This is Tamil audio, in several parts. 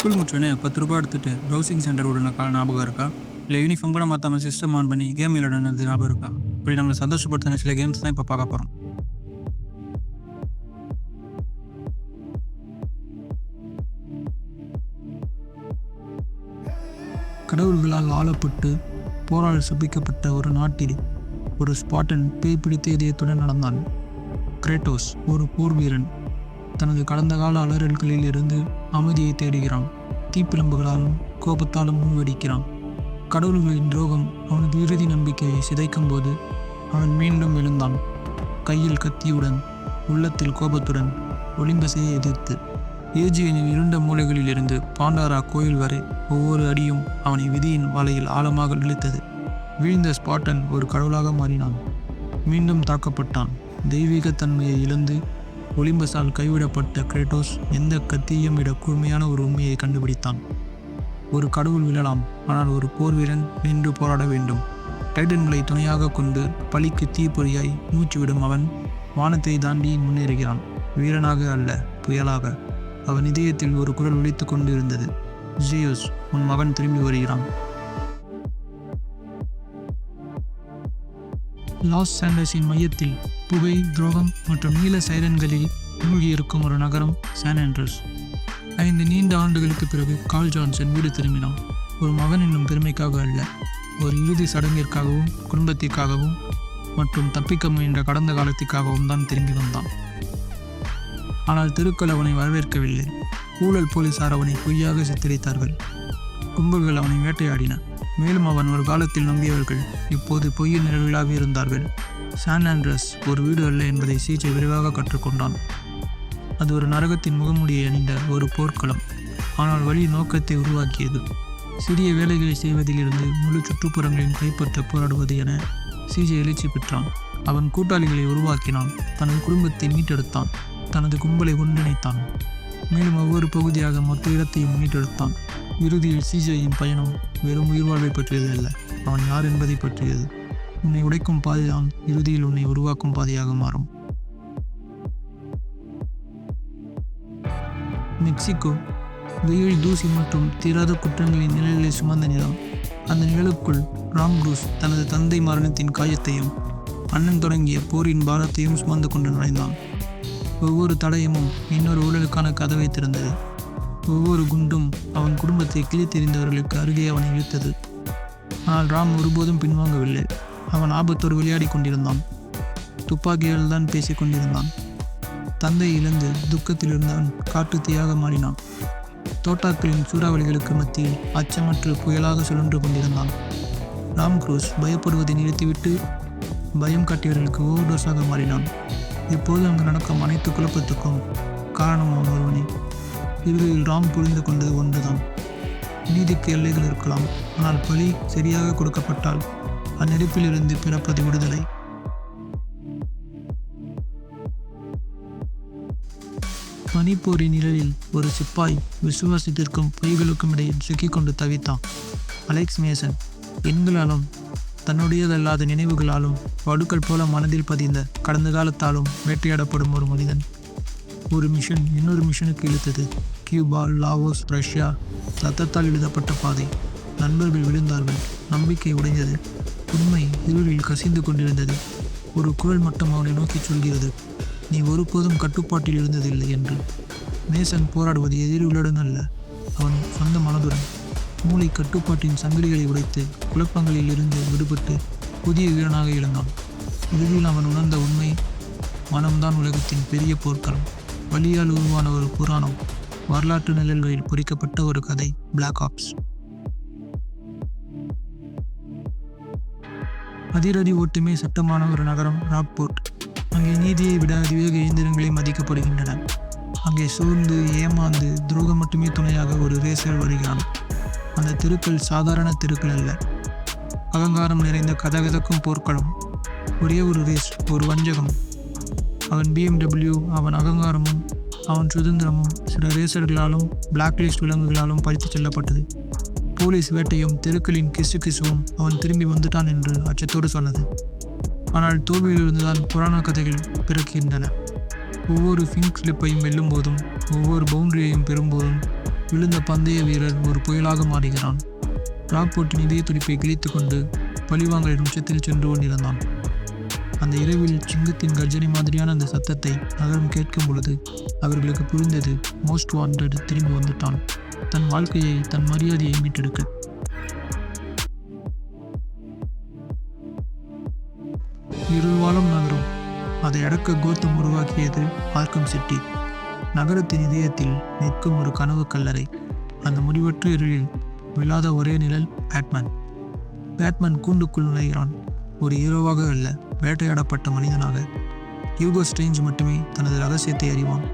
ஸ்கூல் முடிச்சோடனே பத்து ரூபாய் எடுத்துட்டு ப்ரௌசிங் சென்டர் விடன கால ஞாபகம் இருக்கா? இல்லை யூனிஃபார்ம் கூட மாற்றாமல் சிஸ்டம் ஆன் பண்ணி கேம் விளையாடுனது ஞாபகம் இருக்கா? இப்படி நம்மளை சந்தோஷப்படுத்தின சில கேம்ஸ் தான் இப்போ பார்க்க போகிறோம் கடவுள்களால் ஆளப்பட்டு போரால் சுபிக்கப்பட்ட ஒரு நாட்டில் ஒரு ஸ்பாட்டன் பேய் பிடித்த இதயத்துடன் நடந்தான். கிரேட்டோஸ் ஒரு போர் வீரன் தனது கடந்த கால அலறல்களில் இருந்து அமைதியை தேடுகிறான். தீப்பிழம்புகளாலும் கோபத்தாலும் முன்வடிக்கிறான் கடவுள்களின் துரோகம் அவனது இறுதி நம்பிக்கையை சிதைக்கும் போது அவன் மீண்டும் எழுந்தான். கையில் கத்தியுடன் உள்ளத்தில் கோபத்துடன் ஒலிம்பஸையை எதிர்த்து ஏஜியனின் இருண்ட மூலைகளிலிருந்து பாண்டாரா கோயில் வரை ஒவ்வொரு அடியும் அவனை விதியின் வலையில் ஆழமாக இழுத்தது. வீழ்ந்த ஸ்பாட்டன் ஒரு கடவுளாக மாறினான். மீண்டும் தாக்கப்பட்டான். தெய்வீகத்தன்மையை இழந்து ஒலிம்பஸால் கைவிடப்பட்ட கிரேட்டோஸ் எந்த கத்தியும் விட கூர்மையான ஒரு உண்மையை கண்டுபிடித்தான். ஒரு கடவுள் விழலாம் ஆனால் ஒரு போர் வீரன் நின்று போராட வேண்டும். டைட்டன்களை துணையாக கொண்டு பழிக்கு தீப்பொறியாய் மூச்சுவிடும் அவன் வானத்தை தாண்டி முன்னேறுகிறான். வீரனாக அல்ல புயலாக. அவன் இதயத்தில் ஒரு குரல் ஒழித்து கொண்டிருந்தது. ஜியோஸ் உன் மகன் திரும்பி வருகிறான். லாஸ் சாண்டர்ஸின் மையத்தில் புகை துரோகம் மற்றும் நீல சைரன்களில் மூழ்கியிருக்கும் ஒரு நகரம் சான் ஆண்ட்ரஸ் ஐந்து நீண்ட ஆண்டுகளுக்கு பிறகு கால் ஜான்சன் வீடு திரும்பினான். ஒரு மகன் என்னும் பெருமைக்காக அல்ல ஒரு இறுதி சடங்கிற்காகவும் குடும்பத்திற்காகவும் மற்றும் தப்பிக்க முயன்ற கடந்த காலத்திற்காகவும் தான் திரும்பி வந்தான். ஆனால் தெருக்கள் அவனை வரவேற்கவில்லை. ஊழல் போலீசார் அவனை பொய்யாக சித்தரித்தார்கள். கும்பல்கள் அவனை வேட்டையாடின. மேலும் அவன் ஒரு காலத்தில் நம்பியவர்கள். இப்போது பொய்யின் நிழல்களாக இருந்தார்கள். சான் ஆண்ட்ரஸ் ஒரு வீடு அல்ல என்பதை சீச்சை விரைவாக கற்றுக்கொண்டான். அது ஒரு நரகத்தின் முகமூடியை அணிந்த ஒரு போர்க்களம். ஆனால் வழி நோக்கத்தை உருவாக்கியது. சிறிய வேலைகளை செய்வதிலிருந்து முழு சுற்றுப்புறங்களையும் கைப்பற்ற போராடுவது என சிஜே எழுச்சி பெற்றான். அவன் கூட்டாளிகளை உருவாக்கினான். தனது குடும்பத்தை மீட்டெடுத்தான். தனது கும்பலை ஒன்றிணைத்தான். மேலும் ஒவ்வொரு பகுதியாக மொத்த இடத்தையும் மீட்டெடுத்தான். இறுதியில் சிஜேயின் பயணம் வெறும் உயிர்வாழ்வை பற்றியது அல்ல. அவன் யார் என்பதை பற்றியது. உன்னை உடைக்கும் பாதைதான் இறுதியில் உன்னை உருவாக்கும் பாதையாக மாறும். மெக்சிகோ வெயில் தூசி மற்றும் தீராத குற்றங்களின் நிழலை சுமந்த நிலம். அந்த நிழலுக்குள் ராம் க்ரூஸ் தனது தந்தை மரணத்தின் காயத்தையும் அண்ணன் தொடங்கிய போரின் பாரத்தையும் சுமந்து கொண்டு நுழைந்தான். ஒவ்வொரு தடயமும் இன்னொரு ஊழலுக்கான கதவை திறந்தது. ஒவ்வொரு குண்டும் அவன் குடும்பத்தை கிழித்தெறிந்தவர்களுக்கு அருகே அவனை இழுத்தது. ஆனால் ராம் ஒருபோதும் பின்வாங்கவில்லை. அவன் ஆபத்தோடு விளையாடி கொண்டிருந்தான். துப்பாக்கியால் தான் பேசிக் கொண்டிருந்தான். தந்தை இழந்து துக்கத்தில் இருந்தவன் காட்டுத்தீயாக மாறினான். தோட்டாக்களின் சூறாவளிகளுக்கு மத்தியில் அச்சமற்று புயலாக சுழன்று கொண்டிருந்தான். ராம் குரூஸ் பயப்படுவதை நிறுத்திவிட்டு பயம் காட்டியவர்களுக்கு ஓவர் டோஸாக மாறினான். இப்போது அங்கு நடக்கும் அனைத்து குழப்பத்துக்கும் காரணம் அவன் ஒருவனே. இறுதியில் ராம் புரிந்து கொண்டது ஒன்றுதான். நீதிக்கு எல்லைகள் இருக்கலாம். ஆனால் பலி சரியாக கொடுக்கப்பட்டால் அந்நெருப்பிலிருந்து பிறப்பது விடுதலை. பனிப்போரின் நிழலில் ஒரு சிப்பாய் விசுவாசத்திற்கும் பொய்களுக்கும் இடையில் சிக்கிக்கொண்டு தவித்தான். அலெக்ஸ் மேசன் எண்களாலும் தன்னுடையதல்லாத நினைவுகளாலும் வடுக்கள் போல மனதில் பதிந்த கடந்த காலத்தாலும் வேட்டையாடப்படும் ஒரு மனிதன். ஒரு மிஷன் இன்னொரு மிஷனுக்கு இழுத்தது. Cuba Laos Russia. ரத்தத்தால் எழுதப்பட்ட பாதை. நண்பர்கள் விழுந்தார்கள். நம்பிக்கை உடைந்தது. உண்மை இருளில் கசிந்து கொண்டிருந்தது. ஒரு குரல் மட்டும் அவனை நோக்கி சொல்கிறது. நீ ஒருபோதும் கட்டுப்பாட்டில் இருந்ததில்லை என்று. மேசன் போராடுவது எதிரிகளுடன் அல்ல. அவன் சொந்த மனதுடன். மூளை கட்டுப்பாட்டின் சங்கிலிகளை உடைத்து குழப்பங்களில் இருந்து விடுபட்டு புதிய வீரனாக எழுந்தான் இறுதியில் அவன் உணர்ந்த உண்மை மனம்தான் உலகத்தின் பெரிய போர்க்களம். வலியால் உருவான ஒரு புராணம் வரலாற்று நிழல்களில் பொறிக்கப்பட்ட ஒரு கதை பிளாக் ஆப்ஸ் அதிரடி ஓட்டுமே சட்டமான ஒரு நகரம் ராக்போர்ட் அங்கே நீதியை விட அதிவேக இயந்திரங்களே மதிக்கப்படுகின்றன. அங்கே சோர்ந்து ஏமாந்து துரோகம் மட்டுமே துணையாக ஒரு ரேசர் வருகிறான். அந்த தெருக்கள் சாதாரண தெருக்கள் அல்ல. அகங்காரம் நிறைந்த கதகதக்கும் போர்க்களம். ஒரே ஒரு ரேஸ் ஒரு வஞ்சகம். அவன் பிஎம்டபிள்யூ அவன் அகங்காரமும் அவன் சுதந்திரமும் சில ரேசர்களாலும் பிளாக் லிஸ்ட் விலங்குகளாலும் பறித்து செல்லப்பட்டது. போலீஸ் வேட்டையும் தெருக்களின் கிசு கிசுவும் அவன் திரும்பி வந்துட்டான் என்று அச்சத்தோடு சொன்னது. ஆனால் தோல்வியிலிருந்துதான் புராண கதைகள் பிறக்கின்றன. ஒவ்வொரு ஃபிங்க் ஸ்லிப்பையும் வெல்லும் போதும் ஒவ்வொரு பவுண்டரியையும் பெறும்போதும் விழுந்த பந்தய வீரர் ஒரு புயலாக மாறுகிறான். ராக்போர்ட்டின் இதய துடிப்பை கிழித்துக்கொண்டு பழிவாங்கலின் உச்சத்தில் சென்று கொண்டிருந்தான். அந்த இரவில் சிங்கத்தின் கர்ஜனை மாதிரியான அந்த சத்தத்தை நகரம் கேட்கும் பொழுது அவர்களுக்கு புரிந்தது மோஸ்ட் வாண்டட் திரும்பி வந்துட்டான். தன் வாழ்க்கையை தன் மரியாதையை மீட்டெடுக்க. இருள்வாழும் நகரம். அதை அடக்க கோத்தம் உருவாக்கியது ஆர்க்கம் சிட்டி. நகரத்தின் இதயத்தில் நிற்கும் ஒரு கனவு கல்லறை. அந்த முடிவற்ற இருளில் விழாத ஒரே நிழல் பேட்மேன். பேட்மேன் கூண்டுக்குள் நுழைகிறான். ஒரு ஹீரோவாக அல்ல. வேட்டையாடப்பட்ட மனிதனாக ஹியூகோ ஸ்ட்ரேஞ்ச் மட்டுமே தனது ரகசியத்தை அறிவான்.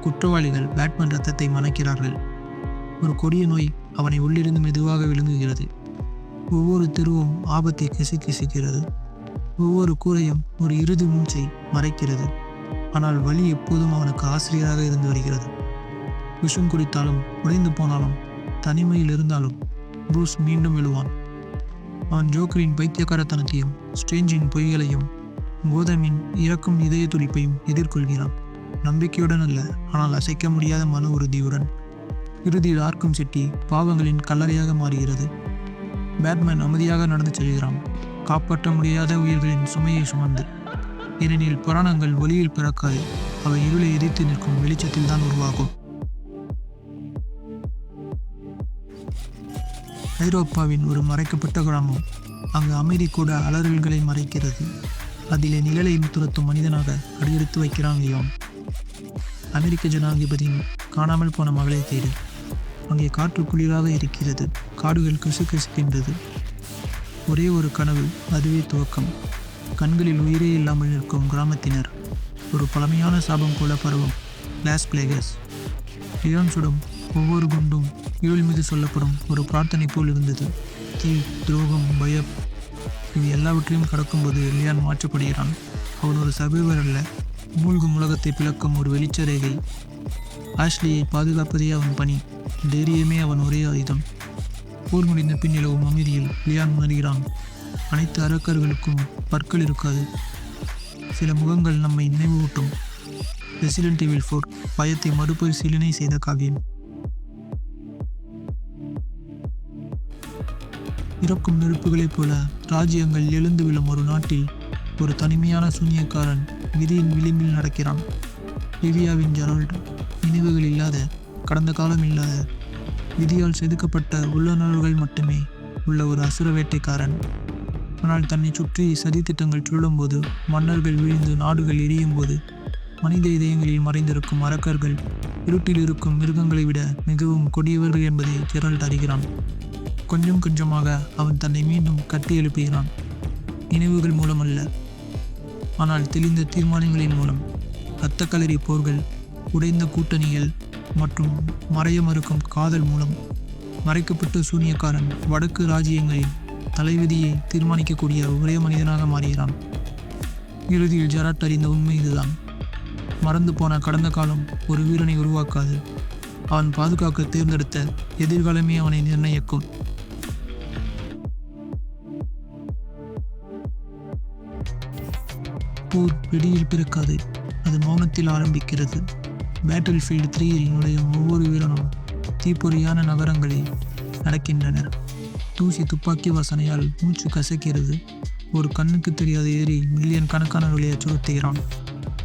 குற்றவாளிகள் பேட்மேன் ரத்தத்தை மணக்கிறார்கள். ஒரு கொடிய நோய் அவனை உள்ளிருந்து மெதுவாக விழுங்குகிறது. ஒவ்வொரு தெருவும் ஆபத்தை கிசுகிசுக்கிறது ஒவ்வொரு கூரையும் ஒரு இறுதி மூச்சை மறைக்கிறது. ஆனால் வலி எப்போதும் அவனுக்கு ஆசிரியராக இருந்து வருகிறது. விஷம் குடித்தாலும் உடைந்து போனாலும் தனிமையில் இருந்தாலும் ப்ரூஸ் மீண்டும் எழுவான் அவன் ஜோக்கரின் பைத்தியக்காரத்தனத்தையும் ஸ்ட்ரேஞ்சின் பொய்களையும் கோதமின் இறக்கும் இதய துடிப்பையும் எதிர்கொள்கிறான். நம்பிக்கையுடன் அல்ல ஆனால் அசைக்க முடியாத மன உறுதியுடன். இறுதியில் ஆர்க்கும் சிட்டி பாவங்களின் கல்லறையாக மாறுகிறது. பேட்மேன் அமைதியாக நடந்து செல்கிறான். காப்பாற்ற முடியாத உயிர்களின் சுமையை சுமந்து. ஏனெனில் புராணங்கள் ஒளியில் பிறக்காது அவை இருளை எதிர்த்து நிற்கும் வெளிச்சத்தில் தான் உருவாகும். ஐரோப்பாவின் ஒரு மறைக்கப்பட்ட கிராமம். அங்கு அமைதி கூட அலறல்களை மறைக்கிறது. அதிலே நிழலை துரத்தும் மனிதனாக அடியெடுத்து வைக்கிறான் லியோன். அமெரிக்க ஜனாதிபதியின் காணாமல் போன மகளை தேடி. அங்கே காற்று குளிராக இருக்கிறது. காடுகள் கிசு கிசுக்கின்றது ஒரே ஒரு கனவு அதுவே துவக்கம். கண்களில் உயிரே இல்லாமல் நிற்கும் கிராமத்தினர். ஒரு பழமையான சாபம் போல பருவம். லாஸ் பிளேகஸ் லியோன் சுடும் ஒவ்வொரு குண்டும் இருள் மீது சொல்லப்படும் ஒரு பிரார்த்தனை போல் இருந்தது. தீ துரோகம் பயம் இவை எல்லாவற்றையும் கடக்கும்போது லியான் மாற்றப்படுகிறான். அவன் ஒரு சர்வைவர் அல்ல. மூழ்கும் உலகத்தை பிளக்கும் ஒரு வெளிச்ச ரேகை ஆஷ்லியை பாதுகாப்பதே அவன் பணி. தைரியமே அவன் ஒரே ஆயுதம். போர் முடிந்த பின் நிலவும் அமைதியில் லியான் உணர்கிறான். அனைத்து அரக்கர்களுக்கும் பற்கள் இருக்காது. சில முகங்கள் நம்மை நினைவூட்டும். ரெசிடென்ட் இவில் ஃபோர் பயத்தை மறுபரிசீலனை செய்த காவியம். இறக்கும் நெருப்புகளைப் போல ராஜ்யங்கள் எழுந்து விழும் ஒரு நாட்டில் ஒரு தனிமையான சூனியக்காரன் விதியின் விளிம்பில் நடக்கிறான். லிவியாவின் ஜெரால்ட் நினைவுகள் இல்லாத கடந்த காலம் இல்லாத விதியால் செதுக்கப்பட்ட உள்ளுணர்வுகள் மட்டுமே உள்ள ஒரு அசுர வேட்டைக்காரன். ஆனால் தன்னை சுற்றி சதித்திட்டங்கள் சுழலும்போது மன்னர்கள் வீழ்ந்து நாடுகள் எரியும் போது மனித இதயங்களில் மறைந்திருக்கும் அரக்கர்கள் இருட்டில் இருக்கும் மிருகங்களை விட மிகவும் கொடியவர்கள் என்பதை ஜெரால்ட் அறிகிறான். கொஞ்சம் கொஞ்சமாக அவன் தன்னை மீண்டும் கட்டி எழுப்புகிறான். நினைவுகள் அல்ல ஆனால் தெளிந்த தீர்மானங்களின் மூலம் இரத்த கலரி போர்கள் உடைந்த கூட்டணிகள் மற்றும் மறைய மறுக்கும் காதல் மூலம் மறைக்கப்பட்ட சூனியக்காரன் வடக்கு ராஜ்யங்களின் தலைவிதியை தீர்மானிக்கக்கூடிய ஒரே மனிதனாக மாறுகிறான். இறுதியில் ஜெராட் அறிந்த உண்மை இதுதான். மறந்து போன கடந்த காலம் ஒரு வீரனை உருவாக்காது. அவன் பாதுகாக்க தேர்ந்தெடுத்த எதிர்காலமே அவனை நிர்ணயிக்கும். போர் வெடியில் பிறக்காது அது மௌனத்தில் ஆரம்பிக்கிறது. பேட்டில் ஃபீல்டு த்ரீயில் நுழையும் ஒவ்வொரு வீரனும் தீப்பொறியான நகரங்களில் நடக்கின்றனர். தூசி துப்பாக்கி வாசனையால் மூச்சு கசக்கிறது. ஒரு கண்ணுக்கு தெரியாத எதிரி மில்லியன் கணக்கானவர்களை அச்சுறுத்துகிறான்.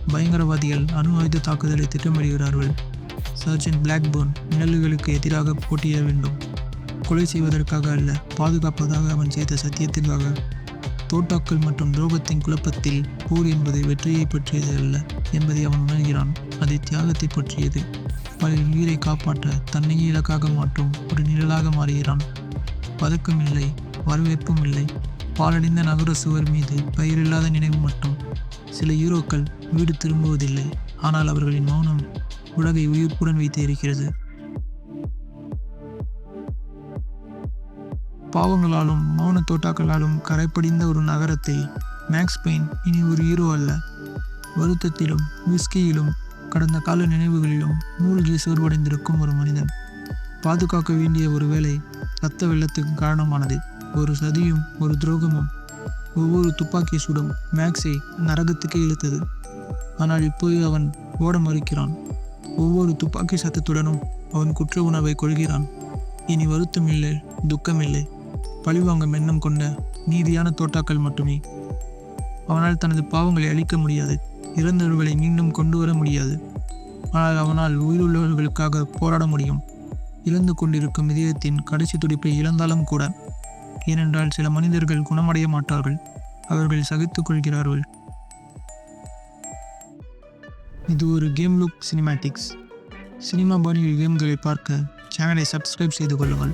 பயங்கரவாதிகள் அணு ஆயுத தாக்குதலை திட்டமிடுகிறார்கள். சர்ஜன் பிளாக்போர்ன் நிழல்களுக்கு எதிராக போட்டியிட வேண்டும். கொலை செய்வதற்காக அல்ல பாதுகாப்பதாக அவன் செய்த சத்தியத்திற்காக தோட்டாக்கள் மற்றும் துரோகத்தின் குழப்பத்தில் போர் என்பது வெற்றியை பற்றியது அல்ல என்பதை அவன் உணர்கிறான். அது தியாகத்தை பற்றியது. பலரின் உயிரை காப்பாற்ற தன்னையே இலக்காக மாற்றும் ஒரு நிழலாக மாறுகிறான். பதக்கம் இல்லை வரவேற்பும் இல்லை பாலடைந்த நகர சுவர் மீது பெயரில்லாத நினைவு மட்டும். சில ஹீரோக்கள் வீடு திரும்புவதில்லை. ஆனால் அவர்களின் மௌனம் உலகை உயிர்ப்புடன் வைத்து இருக்கிறது பாவங்களாலும் மௌன தோட்டாக்களாலும் கரைப்படிந்த ஒரு நகரத்தை மேக்ஸ் பெயின் இனி ஒரு ஹீரோ அல்ல. வருத்தத்திலும் விஸ்கியிலும் கடந்த கால நினைவுகளிலும் மூழ்கி சோர்வடைந்திருக்கும் ஒரு மனிதன். பாதுகாக்க வேண்டிய ஒரு வேலை ரத்த வெள்ளத்துக்கு காரணமானது. ஒரு சதியும் ஒரு துரோகமும் ஒவ்வொரு துப்பாக்கி சுடும் மேக்ஸை நரகத்துக்கு இழுத்தது. ஆனால் இப்போது அவன் ஓட மறுக்கிறான். ஒவ்வொரு துப்பாக்கி சத்தத்துடனும் அவன் குற்ற உணவை கொள்கிறான். இனி வருத்தம் இல்லை துக்கம் இல்லை பழிவாங்கும் எண்ணம் கொண்ட நீதியான தோட்டாக்கள் மட்டுமே. அவனால் தனது பாவங்களை அழிக்க முடியாது இறந்தவர்களை மீண்டும் கொண்டு வர முடியாது. ஆனால் அவனால் உயிருள்ளவர்களுக்காக போராட முடியும். இழந்து கொண்டிருக்கும் இதயத்தின் கடைசி துடிப்பை இழந்தாலும் கூட ஏனென்றால் சில மனிதர்கள் குணமடைய மாட்டார்கள் அவர்கள் சகித்துக் கொள்கிறார்கள். இது ஒரு கேம் லுக் சினிமேட்டிக்ஸ் சினிமா பாணியில் கேம்களை பார்க்க சேனலை சப்ஸ்கிரைப் செய்து கொள்ளுங்கள்.